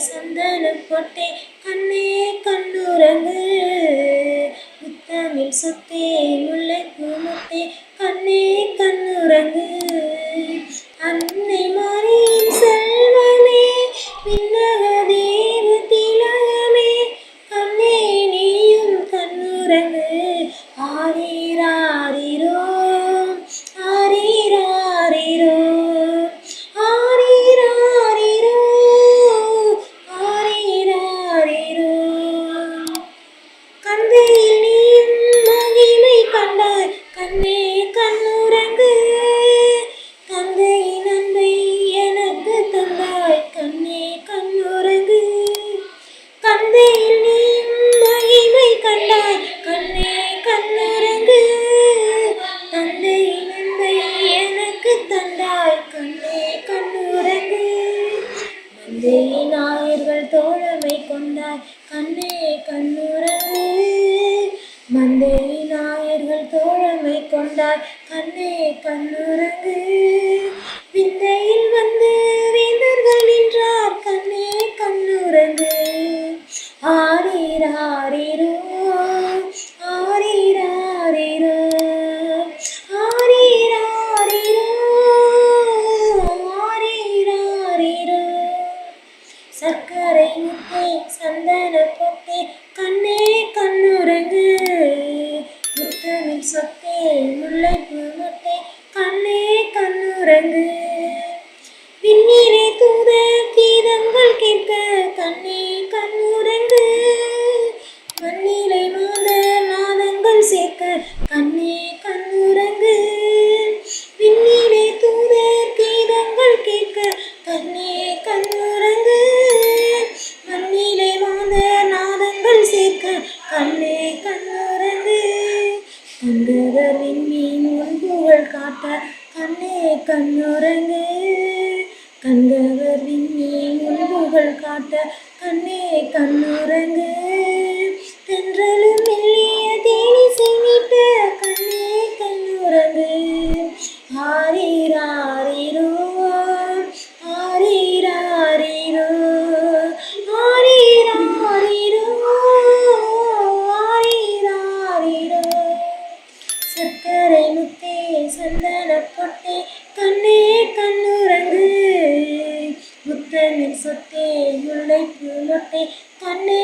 சந்தன பொட்டே கண்ணே கண்ணுறங்கு. முத்தமிழ் சொத்தே. கண்ணே கண்ணுறங்கு. தந்தையின் அன்பை எனக்கு தந்தாய். கண்ணே கண்ணுறங்கு. கந்தையில் நீ மகிமை கண்டாய். கண்ணே கண்ணுறங்கு. தந்தையின் அன்பை எனக்கு தந்தாய். கண்ணே கண்ணுறங்கு. மந்தையை நாயர்கள் தோழமை கொண்டாய். கண்ணே கண்ணுறங்கு. மந்தையை நாயர்கள் தோழ கொண்டாய் கண்ணே கண்ணுறங்கு. கீதங்கள் கேட்க கண்ணே கண்ணுறங்கு மண்ணிலை மாத நாதங்கள் சேர்க்க கண்ணே கண்ணுறங்கு விண்ணிலே தூத கீதங்கள் கேட்க கண்ணே கண்ணுறங்கு மண்ணிலே மாத நாதங்கள் சேர்க்க கண்ணே கண்ணுறங்கு கண்டவர் விண்மீன் முன்புகள் காட்ட கண்ணே கண்ணுறங்கு கண்டவர் விண்மீன் காட்ட கண்ணே கண்ணுறங்கு தென்றலும் ദൈവത്തെ തന്നെ